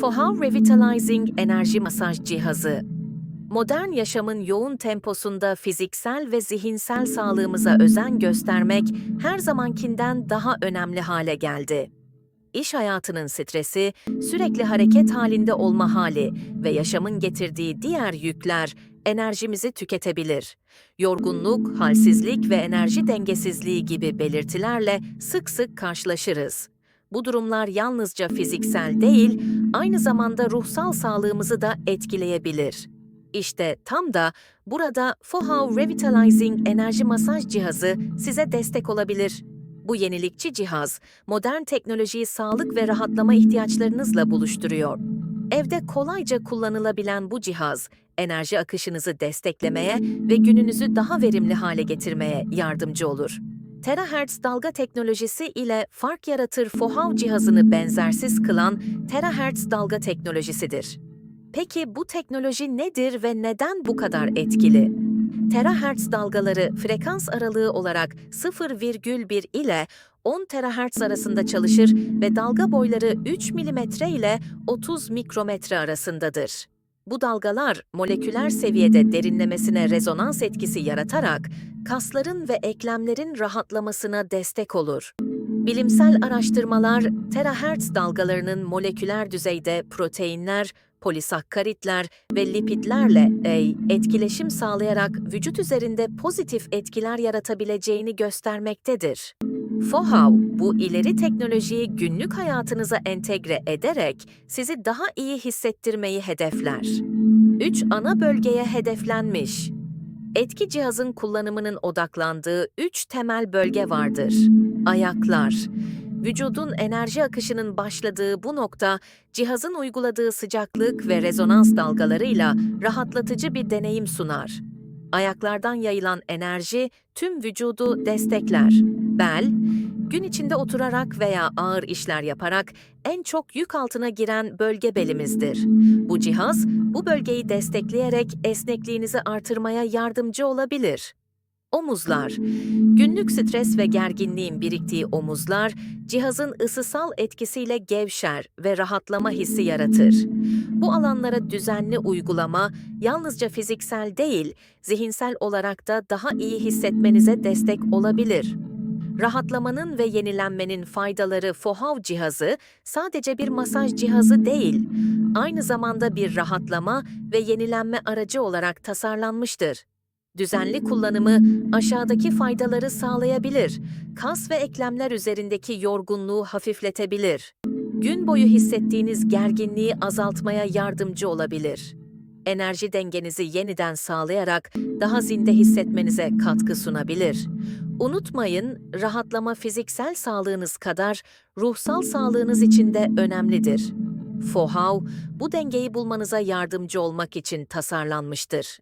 Fohav Revitalizing enerji masaj cihazı. Modern yaşamın yoğun temposunda fiziksel ve zihinsel sağlığımıza özen göstermek her zamankinden daha önemli hale geldi. İş hayatının stresi, sürekli hareket halinde olma hali ve yaşamın getirdiği diğer yükler enerjimizi tüketebilir. Yorgunluk, halsizlik ve enerji dengesizliği gibi belirtilerle sık sık karşılaşırız. Bu durumlar yalnızca fiziksel değil, aynı zamanda ruhsal sağlığımızı da etkileyebilir. İşte tam da burada Fohav Revitalizing enerji masaj cihazı size destek olabilir. Bu yenilikçi cihaz, modern teknolojiyi sağlık ve rahatlama ihtiyaçlarınızla buluşturuyor. Evde kolayca kullanılabilen bu cihaz, enerji akışınızı desteklemeye ve gününüzü daha verimli hale getirmeye yardımcı olur. Terahertz dalga teknolojisi ile fark yaratır Fohav cihazını benzersiz kılan Terahertz dalga teknolojisidir. Peki bu teknoloji nedir ve neden bu kadar etkili? Terahertz dalgaları frekans aralığı olarak 0,1 ile 10 terahertz arasında çalışır ve dalga boyları 3 milimetre ile 30 mikrometre arasındadır. Bu dalgalar moleküler seviyede derinlemesine rezonans etkisi yaratarak kasların ve eklemlerin rahatlamasına destek olur. Bilimsel araştırmalar terahertz dalgalarının moleküler düzeyde proteinler, polisakkaritler ve lipidlerle e, etkileşim sağlayarak vücut üzerinde pozitif etkiler yaratabileceğini göstermektedir. FOHAV, bu ileri teknolojiyi günlük hayatınıza entegre ederek sizi daha iyi hissettirmeyi hedefler. 3 ana bölgeye hedeflenmiş. Etki cihazın kullanımının odaklandığı 3 temel bölge vardır. Ayaklar. Vücudun enerji akışının başladığı bu nokta, cihazın uyguladığı sıcaklık ve rezonans dalgalarıyla rahatlatıcı bir deneyim sunar. Ayaklardan yayılan enerji tüm vücudu destekler. Bel, gün içinde oturarak veya ağır işler yaparak en çok yük altına giren bölge belimizdir. Bu cihaz, bu bölgeyi destekleyerek esnekliğinizi artırmaya yardımcı olabilir. Omuzlar. Günlük stres ve gerginliğin biriktiği omuzlar, cihazın ısısal etkisiyle gevşer ve rahatlama hissi yaratır. Bu alanlara düzenli uygulama, yalnızca fiziksel değil, zihinsel olarak da daha iyi hissetmenize destek olabilir. Rahatlamanın ve yenilenmenin faydaları FOHAV cihazı sadece bir masaj cihazı değil, aynı zamanda bir rahatlama ve yenilenme aracı olarak tasarlanmıştır. Düzenli kullanımı aşağıdaki faydaları sağlayabilir. Kas ve eklemler üzerindeki yorgunluğu hafifletebilir. Gün boyu hissettiğiniz gerginliği azaltmaya yardımcı olabilir. Enerji dengenizi yeniden sağlayarak daha zinde hissetmenize katkı sunabilir. Unutmayın, rahatlama fiziksel sağlığınız kadar ruhsal sağlığınız için de önemlidir. FOHAV, bu dengeyi bulmanıza yardımcı olmak için tasarlanmıştır.